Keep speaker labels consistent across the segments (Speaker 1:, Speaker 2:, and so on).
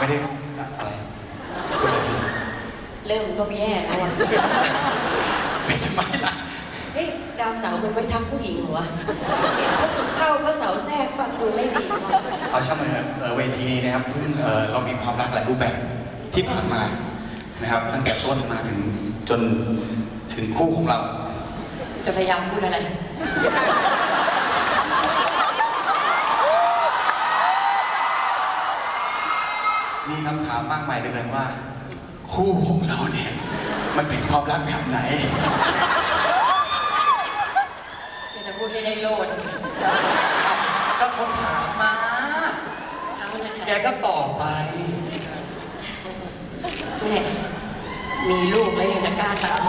Speaker 1: ไม่ได้อะไรพูดอะไรผิด
Speaker 2: เริ่มก็แย่แล้วอะ
Speaker 1: ไม่ทำไมล่ะ
Speaker 2: เฮ้ยดาวเสาร์มันไว้ทับผู้หญิงเหรอวะพระศุกร์เข้าพระเสาร์แทรกฟังดูไม่ดีว่ะ
Speaker 1: เอาช่างมันเถอะเอ่อเวทีนี้นะครับเพิ่งเอ่อเรามีความรักหลายรูปแบบที่ผ่านมานะครับตั้งแต่ต้นมาถึงจนถึงคู่ของเรา
Speaker 2: จะพยายามพูดอะไร
Speaker 1: คำถามมากมายเหลือเกินว่า คู่ของเราเนี่ย มันเป็นความรักแบบไหน
Speaker 2: จะจะพูดให้ได้โลด
Speaker 1: ก็เขาถามมา
Speaker 2: เขานะคะ
Speaker 1: แกก็ตอบไป
Speaker 2: แม่มีลูกแล้วยังจะกล้าถาม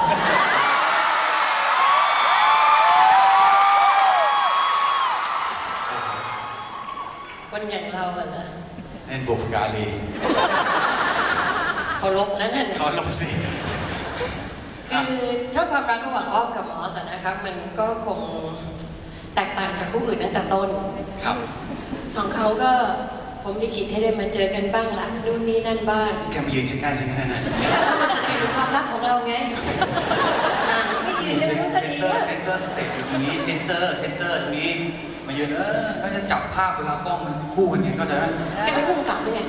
Speaker 2: คนอย่างเราอะเห รอ
Speaker 1: เล่นบุพการี
Speaker 2: เคารพนะนั่น
Speaker 1: ขอลบสิ
Speaker 2: คือถ้าความรักระหว่างอ้อมกับมอสอะนะครับ มันก็คงแตกต่างจากผู้อื่นตั้งแต่ต้น
Speaker 1: ครับ
Speaker 2: ของเขาก็ผมลิขิตให้ได้มาเจอกันบ้างละนู่นนี่นั่นบ้าง
Speaker 1: แกมายืนใกล้ๆฉันแค่นั้นนะ
Speaker 2: ก็มาแสดงถึงความรักของเราไงห่างไม่ยืน
Speaker 1: เซ
Speaker 2: จะ
Speaker 1: น
Speaker 2: รู้
Speaker 1: เต
Speaker 2: ก็
Speaker 1: อ
Speaker 2: ดี
Speaker 1: ร์
Speaker 2: อะ
Speaker 1: เซนเตอร์สเตจอยู่ตรงนี้เซนเตอร์เซนเตอร์ตรงนี้ มายืนเออก็จะจับภาพเวลากล้องมันคู่กันเนี่ยก็จะ
Speaker 2: แกไม่พุ่งกลับด้วยไง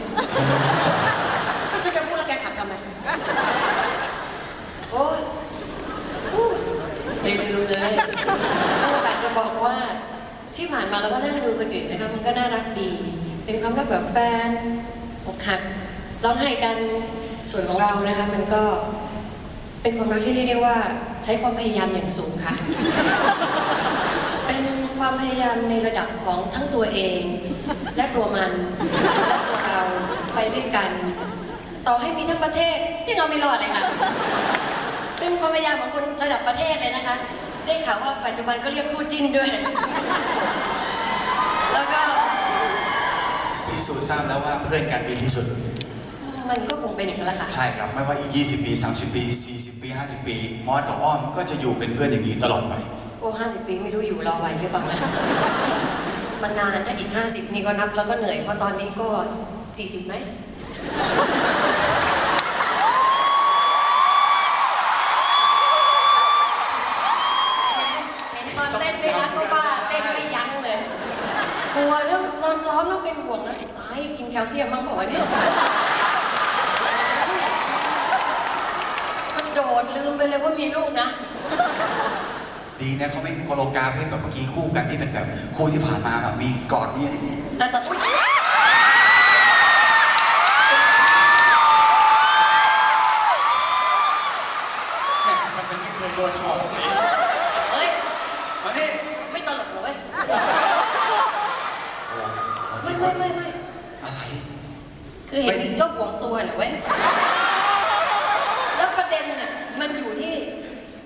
Speaker 2: ก็จะจะพูดแล้วแกขัดทำไมโอ้ยอไม่ลืมเลยก็อยากจะบอกว่าที่ผ่านมาเราก็นั่งดูคนอื่นนะคะมันก็น่ารักดี เป็นความรักแบบแฟนอกหักร้องไห้กันส่วนของเรานะคะมันก็เป็นความรักที่เรียกได้ว่าใช้ความพยายามอย่างสูงค่ะ ความพยายามในระดับของทั้งตัวเอง และตัวมัน และตัวเราไปด้วยกัน ต่อให้มีทั้งประเทศยังเอาไม่รอดเลยค่ะเป็นความพยายามของคนระดับประเทศเลยนะคะ ได้ข่าวว่าปัจจุบันก็เรียกคู่จิ้นด้วย แล้วก็
Speaker 1: พิสูจน์ทราบแล้วว่าเพื่อนกันดีที่สุด
Speaker 2: มันก็คงเป็นอย่างนั้นแหละค่ะ
Speaker 1: ใช่ครับ ไม่ว่าอีก 20 ปี 30 ปี 40 ปี 50 ปี มอสกับอ้อมก็จะอยู่เป็นเพื่อนอย่างนี้ตลอดไป
Speaker 2: โอ้ห้าสิบปีไม่รู้อยู่รอไหวหรือเปล่านะมันนานนะอีกห้าสิบนี่ก็นับแล้วก็เหนื่อยเพราะตอนนี้ก็สี่สิบไหมตอนเต้นไม่รักก็บ้าเต้นไม่ยั้งเลย กลัวแล้วตอนซ้อมต้องเป็นห่วงนะตายกินแคลเซียมมั้งบอกว่าเนี่ยกระโดดลืมไปเลยว่ามีลูกนะ
Speaker 1: ดีนะเขาไม่โคโลกราฟให้แบบเมื่อกี้คู่กันที่เป็นแบบคู่ที่ผ่านมาแบบมีกอดเนี่ยอย่างนี้
Speaker 2: แต่แต่อุ๊ย
Speaker 1: เนี่มันเป็นไม่เคยโดนหอมเลย
Speaker 2: เฮ้ย
Speaker 1: มาดิ
Speaker 2: ไม่ตลกเหรอเว้ย
Speaker 1: โอ้โห
Speaker 2: ไม่ไม่ไม่ไม่
Speaker 1: อะไร
Speaker 2: คือเห็นก็หวงตัวเหรอเว้ย แล้วประเด็นน่ะมันอยู่ที่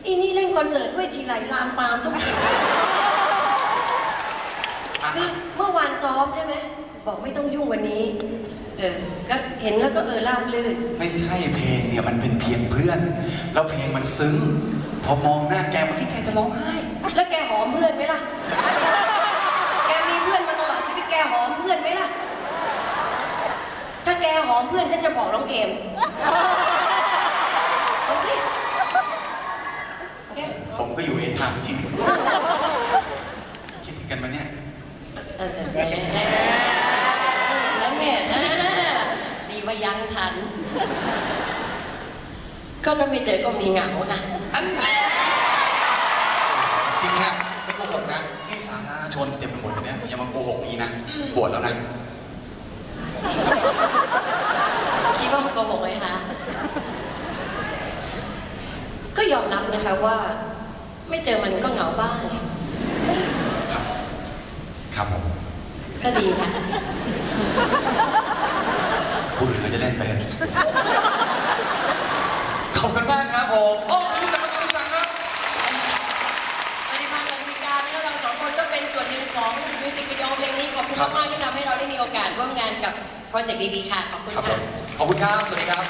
Speaker 2: อีนี่เล่นคอนเสิร์ตด้วยทีไรลามปามทุกที
Speaker 1: อะ
Speaker 2: คือเมื่อวานซ้อมใช่ไหม บอกไม่ต้องยุ่งวันนี้ เออ ก็เห็นแล้วก็เออราบลื่น
Speaker 1: ไม่ใช่เพลงเนี่ยมันเป็นเพียงเพื่อน แล้วเพลงมันซึ้ง พอมองหน้าแกเมื่อกี้แกจะร้องไห้
Speaker 2: แล้วแกหอมเพื่อนไหมล่ะ แกมีเพื่อนมาตลอดชีวิตแกหอมเพื่อนไหมล่ะ ถ้าแกหอมเพื่อนฉันจะบอกน้องเกมเอาสิแก
Speaker 1: สมก็อยู่เอทามจริง คิดถึงกันมาเนี่ย
Speaker 2: เออแหมแล้วเนี่ยอ่าดีว่ายังทัน ก็จะไม่เจอก็มีเหงานะ
Speaker 1: อันแรกจริงนะไม่โกหกนะนี่สาธารณชนเต็มไปหมดเลยเนี่ยอย่ามาโกหกนี้นะบวชแล้วนะ
Speaker 2: คิดว่ามันโกหกไหมคะ ก็ยอมรับนะคะว่า ไม่เจอมันก็เหงาบ้าง
Speaker 1: ครับ ครับผม
Speaker 2: ก็ดีค่ะ
Speaker 1: คู่อื่นเขาจะเล่นไปขอบคุณมากครับผม โอ้สุนิสังสุนิสังครับ
Speaker 2: ปฏิพันธ์กับมีการแล้วเราสองคนก็เป็นส่วนหนึ่งของมิวสิกวิดีโอเพลงนี้ขอบคุณมากๆที่ทำให้เราได้มีโอกาสร่วมงานกับโปรเจกต์ดีๆค่ะ ขอบคุณ
Speaker 1: ครับผ
Speaker 2: ค่ะ
Speaker 1: ม ขอบคุณครับ สวัสดีครับ